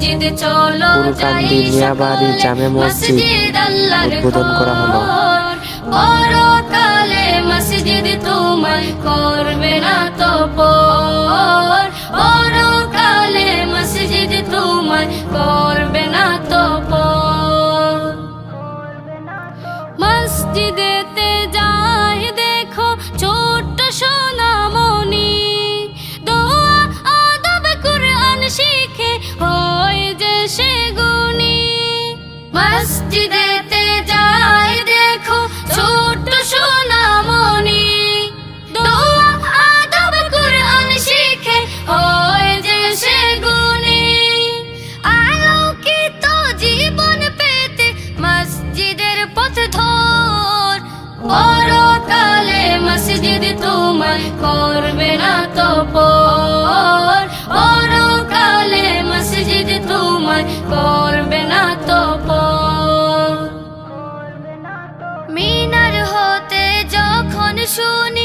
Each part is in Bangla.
মসজিদ চলো যাই সকলে, জামে মসজিদ মসজিদ আল্লাহর উদ্বোধন করা হলো। পরকালে মসজিদ তোমায় করবে না তো পর পরকালে মসজিদ তোমায় করবে না তো পর মসজিদেতে পরকালে মসজিদ তোমায় করবে না তো পর পরকালে মসজিদ তোমায় করবে না তো মিনার হতে যখন শুনি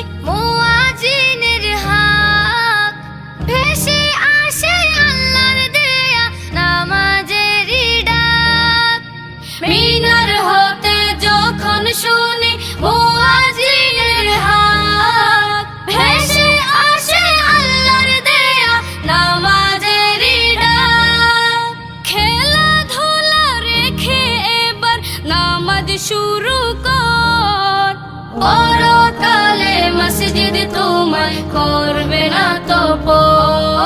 পরকালে মসজিদ তোমায় করবে না তো পর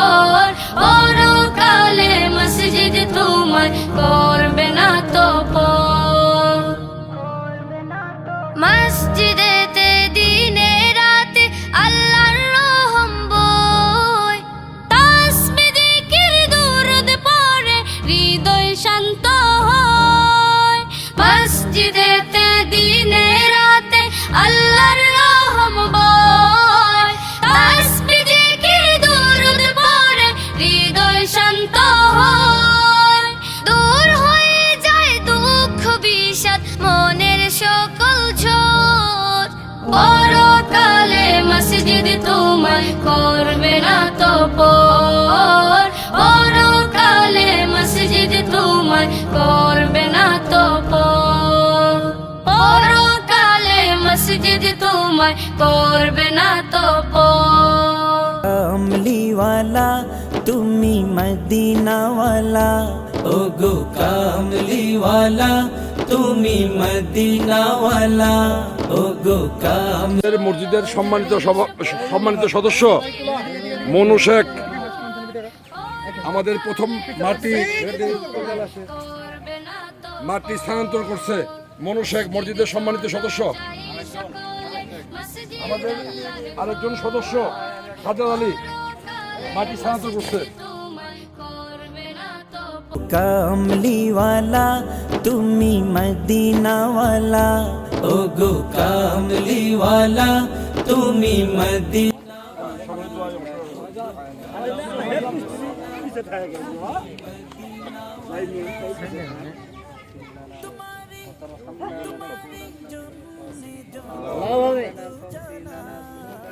পরকালে মসজিদ তোমায় করবে না তো পর পরকালে মসজিদ তোমায় করবে না তো পর পরকালে মসজিদ তোমায় করবে না তো পর তুমি মদিনাওয়ালা ও গো কামলিওয়ালা তুমি মদিনাওয়ালা ও মসজিদের সম্মানিত সম্মানিত সদস্য মনু শেখ। আমাদের প্রথম মাটি মাটি স্থানান্তর করছে মনু শেখ মসজিদের সম্মানিত সদস্য। আমাদের আরেকজন সদস্য হাজার আলী মাটি স্থানান্তর করছে। कमली वाला तुम्ही मदीना वाला। ओ गो कमली वाला तुम्ही मदीना तुम्हारे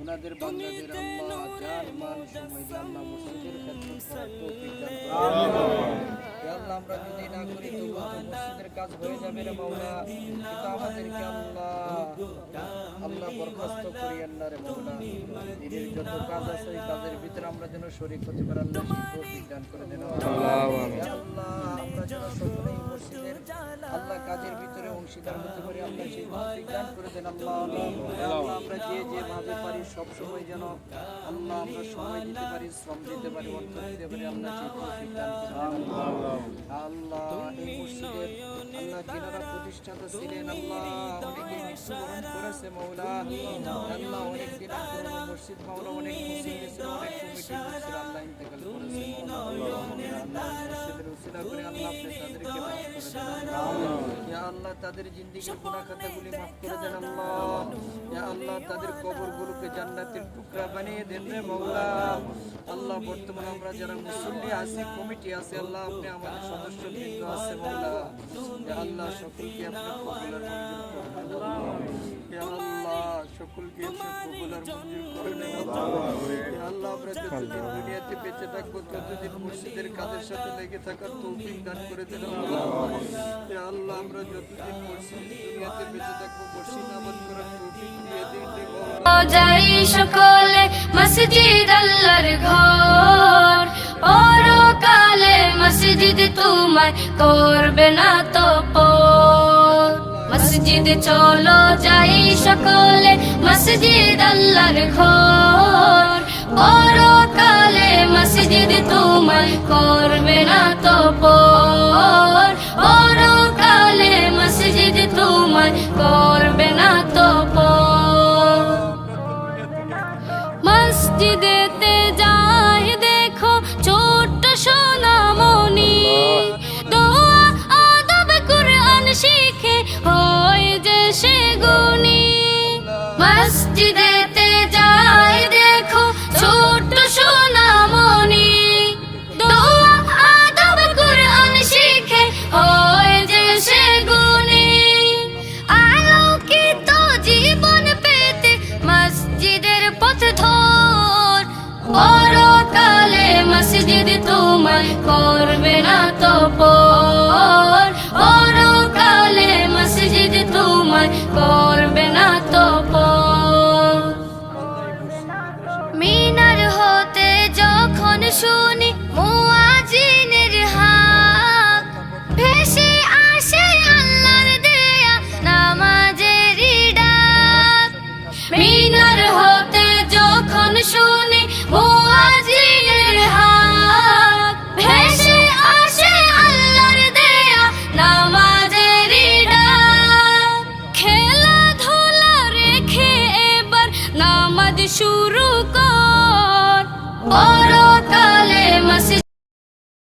ওনাদের বান্দাদের আল্লাহ মান সময় আল্লাহ মসজিদের আল্লাহ আমরা যদি না করি তো মসজিদের কাজ হয়ে যাবে রে মাওলা। কিন্তু আমাদেরকে আল্লাহ আল্লাহ বরখাস্ত করিয়েন না রে মাওলা। দিনের যত কাজ আছে ওই কাজের ভিতরে আমরা যেন শরীক হতে পারি আল্লাহ করে দেন। আল্লাহ আমরা যেন সকলেই মসজিদের আল্লাহ কাজের ভিতরে অংশীদার হতে পারি আমরা যে যে ভাবে পারি সব সময় যেন আল্লাহ আমরা সময় দিতে দিতে পারি অর্থ আল্লাহ আল্লাহ যিনারা প্রতিষ্ঠাতা ছিলেন করেছে মৌলা অনেক দিন মসজিদ অনেক মুসলিম অনেক আল্লাহ ইয়া আল্লাহ তাদের জিন্দেগির গুনাহ খাতাগুলি মাফ করে দেন আল্লাহ। ইয়া আল্লাহ তাদের কবরগুলোকে জান্নাতের টুকরা বানিয়ে দেন রে মৌলা আল্লাহ বর্তমানে আমরা যারা মুসল্লি আছি কমিটি আছে আল্লাহ আপনি আমাদের সদস্য বৃন্দ আছে মৌলা ইয়া আল্লাহ সকলকে আপনি কবুলার মঞ্জুর ইয়া আল্লাহ সকলকে কবুলার মঞ্জুর করে নেন ইয়া আল্লাহ আমরা যতদিন দুনিয়াতে বেঁচে থাকব ততদিন মসজিদের কাজের সাথে লেগে থাকার তৌফিক দান করে দেন আল্লাহ। আমরা যাই সকলে মসজিদ আল্লাহর ঘর। পরকালে মসজিদ তোমায় করবে না তো মসজিদ চলো, যাই সকলে মসজিদ আল্লাহর ঘর। পরকালে মসজিদ তোমায় করবে না তো পর। তো